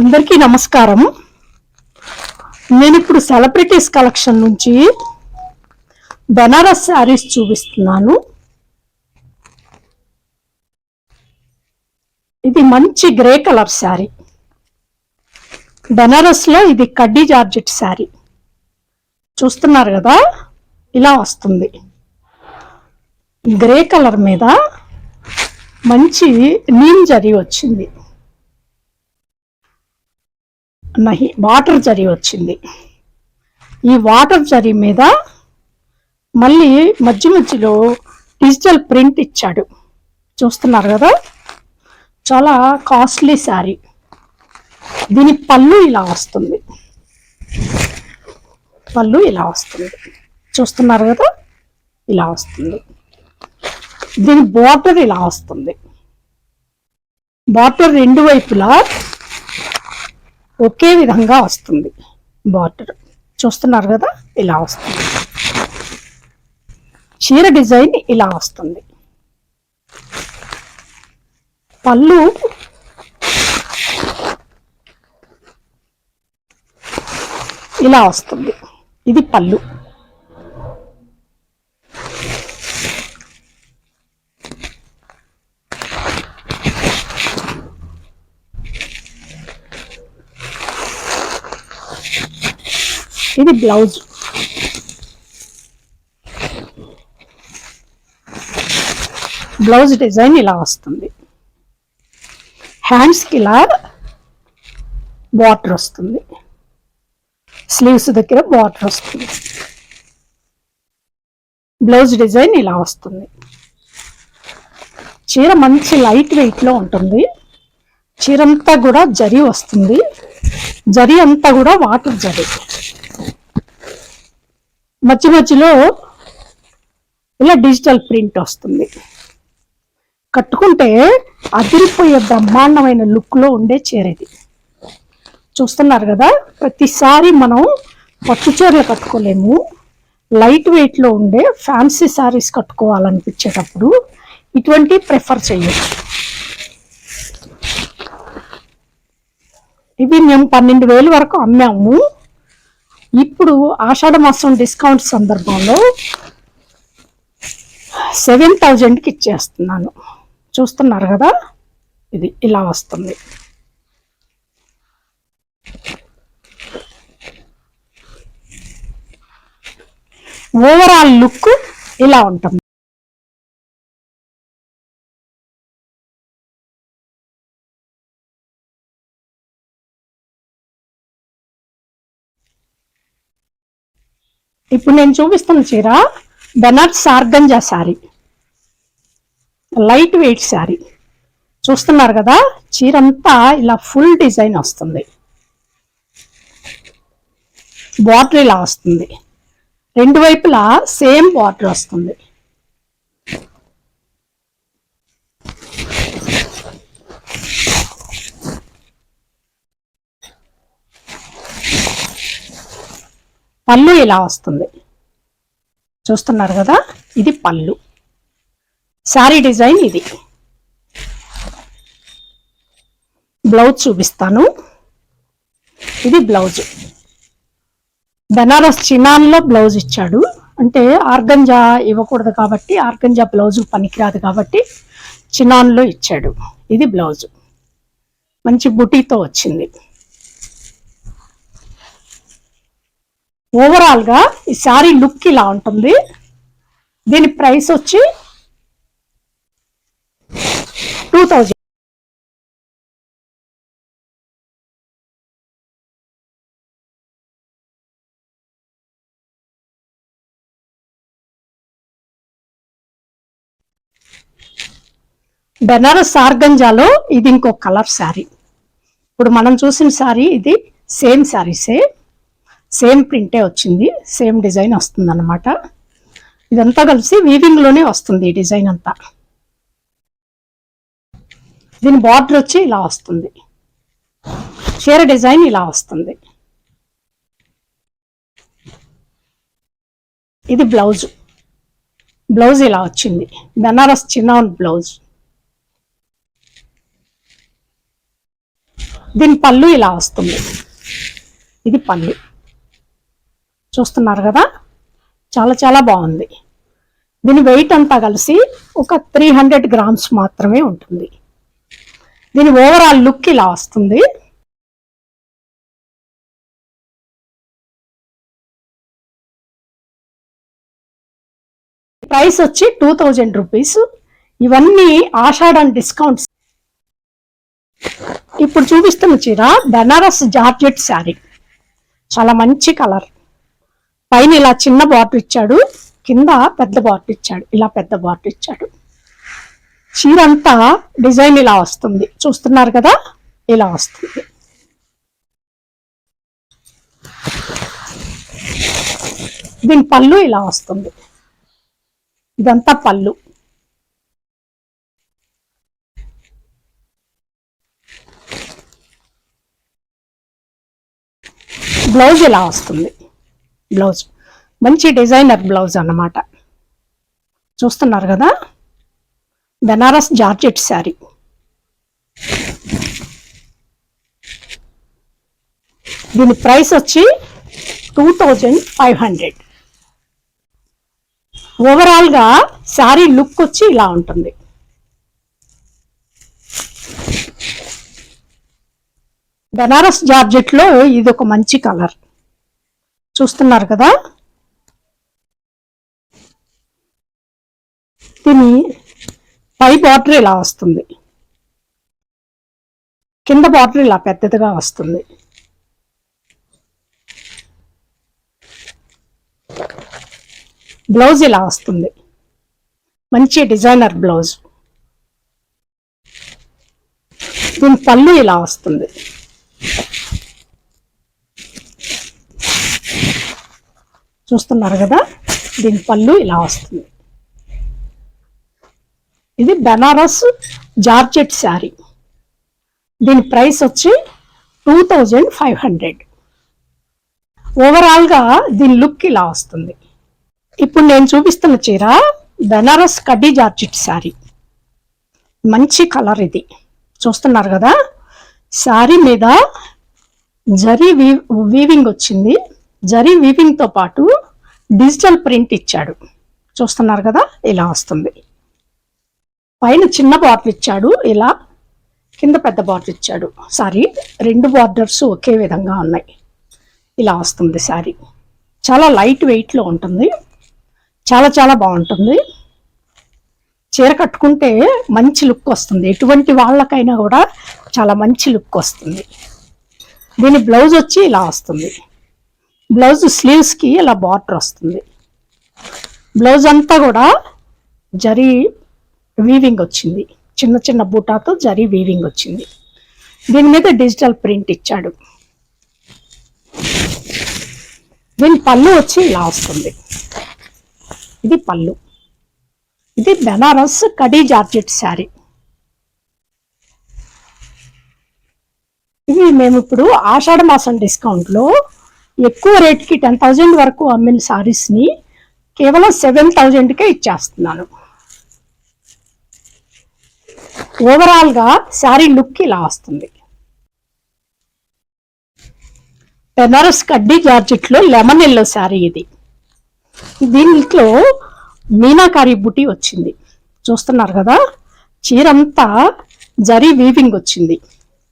అందరికీ నమస్కారం నేను ఇప్పుడు సెలబ్రిటీస్ కలెక్షన్ నుంచి బెనారస్ శారీస్ చూపిస్తున్నాను. ఇది మంచి గ్రే కలర్ శారీ. బెనారస్లో ఇది కడ్డీ జార్జెట్ శారీ. చూస్తున్నారు కదా ఇలా వస్తుంది. గ్రే కలర్ మీద మంచి నీమ్ జరీ వచ్చింది. నహి వాటర్ జరీ వచ్చింది. ఈ వాటర్ జరీ మీద మళ్ళీ మధ్య మధ్యలో డిజిటల్ ప్రింట్ ఇచ్చాడు. చూస్తున్నారు కదా? చాలా కాస్ట్లీ శారీ. దీని పళ్ళు ఇలా వస్తుంది. పళ్ళు ఇలా వస్తుంది. చూస్తున్నారు కదా? ఇలా వస్తుంది. దీని బార్డర్ ఇలా వస్తుంది. బార్డర్ రెండు వైపులా ఒకే విధంగా వస్తుంది. బార్డర్ చూస్తున్నారు కదా? ఇలా వస్తుంది. చీర డిజైన్ ఇలా వస్తుంది. పళ్ళు ఇలా వస్తుంది. ఇది పళ్ళు. ఇది బ్లౌజ్. బ్లౌజ్ డిజైన్ ఇలా వస్తుంది. హ్యాండ్స్కి ఇలా బార్డర్ వస్తుంది. స్లీవ్స్ దగ్గర బార్డర్ వస్తుంది. బ్లౌజ్ డిజైన్ ఇలా వస్తుంది. చీర మంచి లైట్ వెయిట్లో ఉంటుంది. చీర అంతా కూడా జరి వస్తుంది. జరి అంతా కూడా వాటర్ జరి. మధ్య మధ్యలో ఇలా డిజిటల్ ప్రింట్ వస్తుంది. కట్టుకుంటే అదిరిపోయే బ్రహ్మాండమైన లుక్లో ఉండే చీర ఇది. చూస్తున్నారు కదా? ప్రతిసారి మనం పట్టు చీరలు కట్టుకోలేము. లైట్ వెయిట్లో ఉండే ఫ్యాన్సీ సారీస్ కట్టుకోవాలనిపించేటప్పుడు ఇటువంటి ప్రిఫర్ చేయొచ్చు. ఇవి మేము పన్నెండు వేలు వరకు అమ్మాము. ఇప్పుడు ఆషాఢ మాసం డిస్కౌంట్ సందర్భంలో సెవెన్ థౌజండ్కి ఇచ్చేస్తున్నాను. చూస్తున్నారు కదా? ఇది ఇలా వస్తుంది. ఓవరాల్ లుక్ ఇలా ఉంటుంది. ఇప్పుడు నేను చూపిస్తున్న చీర Banaras organza saree. Light weight saree. చూస్తున్నారు కదా చీర అంతా ఇలా ఫుల్ డిజైన్ వస్తుంది. బార్డర్ ఇలా వస్తుంది. రెండు వైపులా సేమ్ బార్డర్ వస్తుంది. పళ్ళు ఇలా వస్తుంది. చూస్తున్నారు కదా? ఇది పళ్ళు. శారీ డిజైన్ ఇది. బ్లౌజ్ చూపిస్తాను. ఇది బ్లౌజ్. బెనారస్ చినాన్లో బ్లౌజ్ ఇచ్చాడు. అంటే ఆర్గంజా ఇవ్వకూడదు కాబట్టి ఆర్గంజా బ్లౌజ్ పనికిరాదు కాబట్టి చినాన్లో ఇచ్చాడు. ఇది బ్లౌజ్. మంచి బుటీతో వచ్చింది. ఓవరాల్గా ఈ శారీ లుక్ ఇలా ఉంటుంది. దీని ప్రైస్ వచ్చి టూ థౌజండ్ బెనారస్ సార్గంజాలో ఇది ఇంకో కలర్ శారీ ఇప్పుడు మనం చూసిన శారీ ఇది సేమ్ శారీసే సేమ్ ప్రింటే వచ్చింది సేమ్ డిజైన్ వస్తుంది అనమాట ఇదంతా కలిసి వీవింగ్లోనే వస్తుంది ఈ డిజైన్ అంతా. దీని బార్డర్ వచ్చి ఇలా వస్తుంది. చీర డిజైన్ ఇలా వస్తుంది. ఇది బ్లౌజ్. బ్లౌజ్ ఇలా వచ్చింది. బెనారస్ చిన్న బ్లౌజ్. దీని పళ్ళు ఇలా వస్తుంది. ఇది పళ్ళు. చూస్తున్నారు కదా? చాలా చాలా బాగుంది. దీని వెయిట్ అంతా కలిసి ఒక త్రీ హండ్రెడ్ గ్రామ్స్ మాత్రమే ఉంటుంది. దీని ఓవరాల్ లుక్ ఇలా వస్తుంది. ప్రైస్ వచ్చి టూ థౌజండ్ రూపీస్ ఇవన్నీ ఆషాఢం డిస్కౌంట్స్ ఇప్పుడు చూపిస్తున్న చీర బెనారస్ జార్జెట్ శారీ. చాలా మంచి కలర్ పైన ఇలా చిన్న బార్డర్ ఇచ్చాడు కింద పెద్ద బార్డర్ ఇచ్చాడు ఇలా పెద్ద బార్డర్ ఇచ్చాడు. చీర అంతా డిజైన్ ఇలా వస్తుంది. చూస్తున్నారు కదా? ఇలా వస్తుంది. దీని పళ్ళు ఇలా వస్తుంది. ఇదంతా పళ్ళు. బ్లౌజ్ ఇలా వస్తుంది. బ్లౌజ్. మంచి డిజైనర్ బ్లౌజ్ అన్నమాట. చూస్తున్నారు కదా? Banaras georgette saree. దీని ప్రైస్ వచ్చి టూ థౌజండ్ ఫైవ్ హండ్రెడ్. ఓవరాల్గా శారీ లుక్ వచ్చి ఇలా ఉంటుంది. బెనారస్ జార్జెట్లో ఇది ఒక మంచి కలర్. చూస్తున్నారు కదా? దీని పై బార్డర్ ఇలా వస్తుంది. కింద బార్డర్ ఇలా పెద్దదిగా వస్తుంది. బ్లౌజ్ ఇలా వస్తుంది. మంచి డిజైనర్ బ్లౌజ్. దీని పళ్ళు ఇలా వస్తుంది. చూస్తున్నారు కదా? దీని పళ్ళు ఇలా వస్తుంది. ఇది బెనారస్ జార్జెట్ శారీ. దీని ప్రైస్ వచ్చి టూ థౌజండ్ ఫైవ్ హండ్రెడ్. ఓవరాల్గా దీని లుక్ ఇలా వస్తుంది. ఇప్పుడు నేను చూపిస్తున్న చీర బెనారస్ కడ్డీ జార్జెట్ శారీ. మంచి కలర్ ఇది. చూస్తున్నారు కదా? శారీ మీద జరీ వీ వీవింగ్ వచ్చింది. జరీ వీవింగ్తో పాటు డిజిటల్ ప్రింట్ ఇచ్చాడు. చూస్తున్నారు కదా ఇలా వస్తుంది. పైన చిన్న బాటిల్ ఇచ్చాడు ఇలా కింద పెద్ద బాటిల్ ఇచ్చాడు. సారీ రెండు బార్డర్స్ ఒకే విధంగా ఉన్నాయి. ఇలా వస్తుంది సారీ. చాలా లైట్ వెయిట్లో ఉంటుంది. చాలా చాలా బాగుంటుంది. చీర కట్టుకుంటే మంచి లుక్ వస్తుంది. ఎటువంటి వాళ్ళకైనా కూడా చాలా మంచి లుక్ వస్తుంది. దీని బ్లౌజ్ వచ్చి ఇలా వస్తుంది. బ్లౌజ్ స్లీవ్స్కి ఇలా బార్డర్ వస్తుంది. బ్లౌజ్ అంతా కూడా జరీ వీవింగ్ వచ్చింది. చిన్న చిన్న బూటాతో జరీ వీవింగ్ వచ్చింది. దీని మీద డిజిటల్ ప్రింట్ ఇచ్చాడు. దీని పళ్ళు వచ్చి ఇలా వస్తుంది. ఇది పళ్ళు. ఇది బెనారస్ కడీ జార్జెట్ శారీ. ఇది మేము ఇప్పుడు ఆషాఢ మాసం డిస్కౌంట్లో ఎక్కువ రేట్కి టెన్ థౌజండ్ వరకు అమ్మిన శారీస్ని కేవలం సెవెన్ థౌజండ్కే ఇచ్చేస్తున్నాను. ఓవరాల్గా శారీ లుక్ ఇలా వస్తుంది. బెనారస్ కడ్డీ జార్జెట్లో లెమన్ ఎల్లో శారీ ఇది. దీంట్లో మీనాకారి బుటీ వచ్చింది. చూస్తున్నారు కదా? చీరంతా జరీ వీవింగ్ వచ్చింది.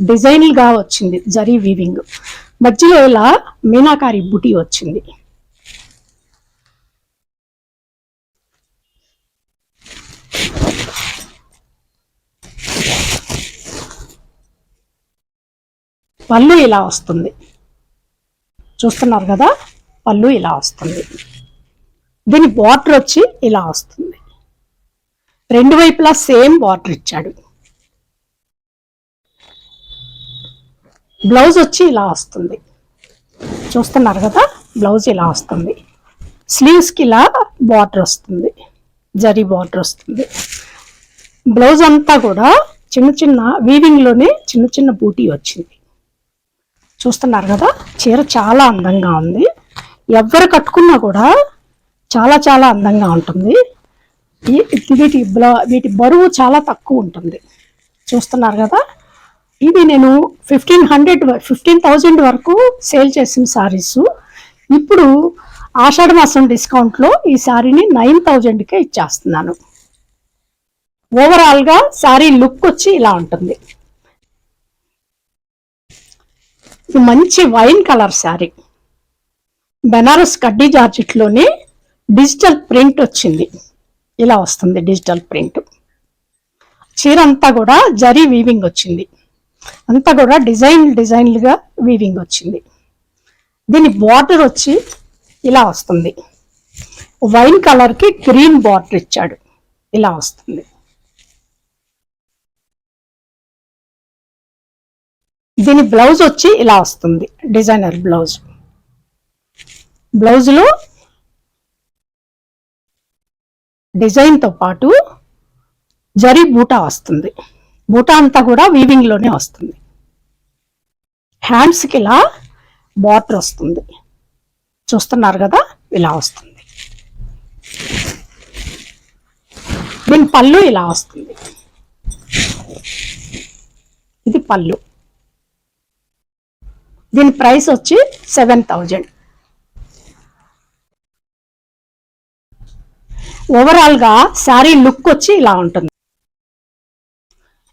డిజైన్గా వచ్చింది జరీ వీవింగ్ మధ్యలో ఇలా మీనాకారి బుటీ వచ్చింది. పళ్ళు ఇలా వస్తుంది. చూస్తున్నారు కదా? పళ్ళు ఇలా వస్తుంది. దీని బార్డర్ వచ్చి ఇలా వస్తుంది. రెండు వైపులా సేమ్ బార్డర్ ఇచ్చాడు. బ్లౌజ్ వచ్చి ఇలా వస్తుంది. చూస్తున్నారు కదా? బ్లౌజ్ ఇలా వస్తుంది. స్లీవ్స్కి ఇలా బార్డర్ వస్తుంది. జరీ బార్డర్ వస్తుంది. బ్లౌజ్ అంతా కూడా చిన్న చిన్న వీవింగ్లోనే చిన్న చిన్న బూటీ వచ్చింది. చూస్తున్నారు కదా? చీర చాలా అందంగా ఉంది. ఎవరు కట్టుకున్నా కూడా చాలా చాలా అందంగా ఉంటుంది. వీటి బ్లా వీటి బరువు చాలా తక్కువ ఉంటుంది. చూస్తున్నారు కదా? ఇది నేను ఫిఫ్టీన్ హండ్రెడ్ ఫిఫ్టీన్ థౌజండ్ వరకు సేల్ చేసిన సారీస్ ఇప్పుడు ఆషాఢ మాసం డిస్కౌంట్లో ఈ శారీని నైన్ థౌజండ్కే ఇచ్చేస్తున్నాను. ఓవరాల్గా శారీ లుక్ వచ్చి ఇలా ఉంటుంది. ఇది మంచి వైన్ కలర్ శారీ బెనారస్ కడ్డీ జార్జెట్లోనే డిజిటల్ ప్రింట్ వచ్చింది. ఇలా వస్తుంది డిజిటల్ ప్రింట్. చీర అంతా కూడా జరీ వీవింగ్ వచ్చింది. అంతా కూడా డిజైన్ డిజైన్లుగా వీవింగ్ వచ్చింది. దీని బార్డర్ వచ్చి ఇలా వస్తుంది. వైన్ కలర్కి గ్రీన్ బార్డర్ ఇచ్చాడు. ఇలా వస్తుంది. దీని బ్లౌజ్ వచ్చి ఇలా వస్తుంది. డిజైనర్ బ్లౌజ్ బ్లౌజ్లో డిజైన్తో పాటు జరీ బూటా వస్తుంది. బూట అంతా కూడా వీవింగ్లోనే వస్తుంది. హ్యాండ్స్కి ఇలా బార్డర్ వస్తుంది. చూస్తున్నారు కదా? ఇలా వస్తుంది. దీని పళ్ళు ఇలా వస్తుంది. ఇది పళ్ళు. దీని ప్రైస్ వచ్చి సెవెన్ థౌజండ్ ఓవరాల్గా శారీ లుక్ వచ్చి ఇలా ఉంటుంది.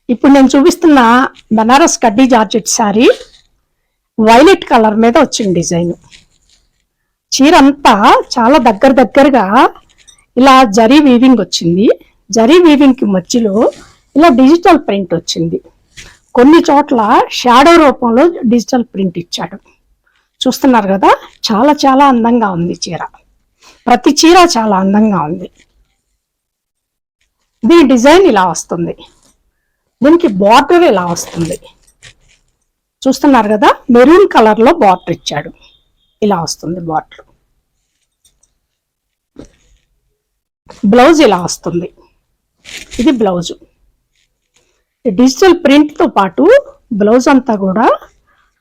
ఇప్పుడు నేను చూపిస్తున్న బనారస్ కడ్డీ జార్జెట్ శారీ వైలెట్ కలర్ మీద వచ్చింది డిజైన్. చీర అంతా చాలా దగ్గర దగ్గరగా ఇలా జరీ వీవింగ్ వచ్చింది. జరీ వీవింగ్కి మధ్యలో ఇలా డిజిటల్ ప్రింట్ వచ్చింది. కొన్ని చోట్ల షాడో రూపంలో డిజిటల్ ప్రింట్ ఇచ్చాడు. చూస్తున్నారు కదా? చాలా చాలా అందంగా ఉంది చీర. ప్రతి చీర చాలా అందంగా ఉంది. దీని డిజైన్ ఇలా వస్తుంది. దీనికి బార్డర్ ఇలా వస్తుంది? చూస్తున్నారు కదా మెరూన్ కలర్లో బార్డర్ ఇచ్చాడు. ఇలా వస్తుంది బార్డర్ బ్లౌజ్ ఇలా వస్తుంది. ఇది బ్లౌజ్ డిజిటల్ ప్రింట్తో పాటు బ్లౌజ్ అంతా కూడా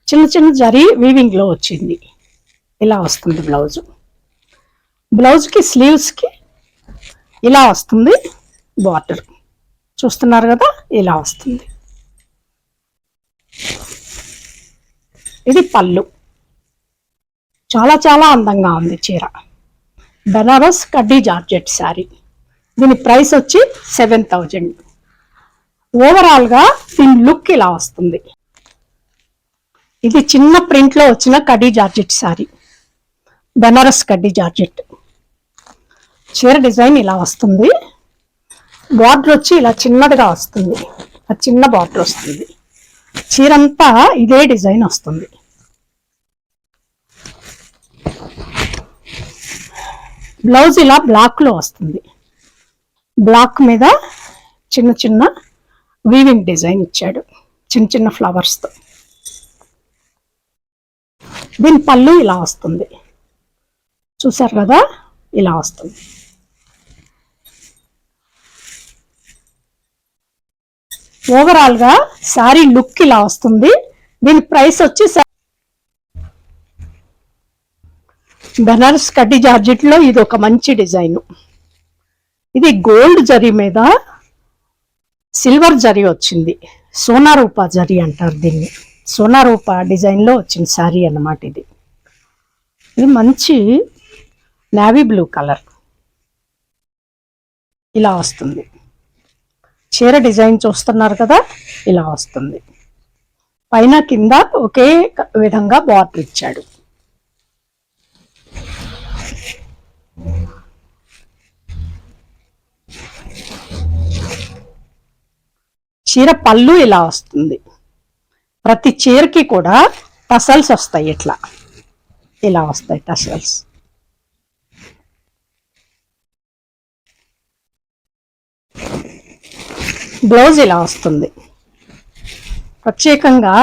చిన్న చిన్న జరీ వీవింగ్లో వచ్చింది. ఇలా వస్తుంది బ్లౌజ్ బ్లౌజ్కి స్లీవ్స్కి ఇలా వస్తుంది బార్డర్ చూస్తున్నారు కదా ఇలా వస్తుంది. ఇది పళ్ళు. చాలా చాలా అందంగా ఉంది చీర. బెనారస్ కడ్డీ జార్జెట్ శారీ. దీని ప్రైస్ వచ్చి సెవెన్ థౌజండ్. ఓవరాల్గా దీని లుక్ ఇలా వస్తుంది. ఇది చిన్న ప్రింట్లో వచ్చిన కడ్డీ జార్జెట్ శారీ. బెనారస్ కడ్డీ జార్జెట్. చీర డిజైన్ ఇలా వస్తుంది. బార్డర్ వచ్చి ఇలా చిన్నదిగా వస్తుంది. ఆ చిన్న బార్డర్ వస్తుంది. చీరంతా ఇదే డిజైన్ వస్తుంది. బ్లౌజ్ ఇలా బ్లాక్లో వస్తుంది. బ్లాక్ మీద చిన్న చిన్న వీవింగ్ డిజైన్ ఇచ్చాడు. చిన్న చిన్న ఫ్లవర్స్తో దీని పళ్ళు ఇలా వస్తుంది. చూసారు కదా? ఇలా వస్తుంది. ఓవరాల్గా శారీ లుక్ ఇలా వస్తుంది. దీని ప్రైస్ వచ్చి బెనారస్ కడ్డీ జార్జెట్లో ఇది ఒక మంచి డిజైన్. ఇది గోల్డ్ జరీ మీద సిల్వర్ జరీ వచ్చింది. సోనారూప జరీ అంటారు దీన్ని. సోనారూప డిజైన్లో డిజైన్లో వచ్చిన శారీ అన్నమాట ఇది. ఇది మంచి నావీ బ్లూ కలర్ ఇలా వస్తుంది. చీర డిజైన్ చూస్తున్నారు కదా ఇలా వస్తుంది. పైన కింద ఒకే విధంగా బార్డర్ ఇచ్చాడు. చీర పళ్ళు ఇలా వస్తుంది. ప్రతి చీరకి కూడా టసల్స్ వస్తాయి ఇట్లా. ఇలా వస్తాయి టసల్స్. బ్లౌజ్ ఇలా వస్తుంది. ప్రత్యేకంగా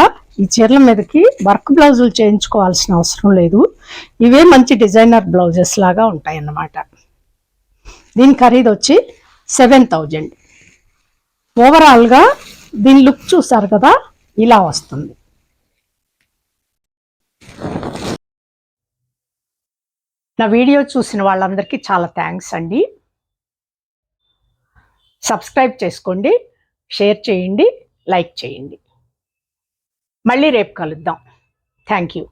ఈ చీరల మీదకి వర్క్ బ్లౌజులు చేయించుకోవాల్సిన అవసరం లేదు. ఇవే మంచి డిజైనర్ బ్లౌజెస్ లాగా ఉంటాయి అన్నమాట దీని ఖరీదు వచ్చి సెవెన్ థౌజండ్. ఓవరాల్గా దీని లుక్ చూసారు కదా ఇలా వస్తుంది. నా వీడియో చూసిన వాళ్ళందరికీ చాలా థ్యాంక్స్ అండి. సబ్స్క్రైబ్ చేసుకోండి షేర్ చేయండి లైక్ చేయండి. మళ్ళీ రేపు కలుద్దాం. Thank you.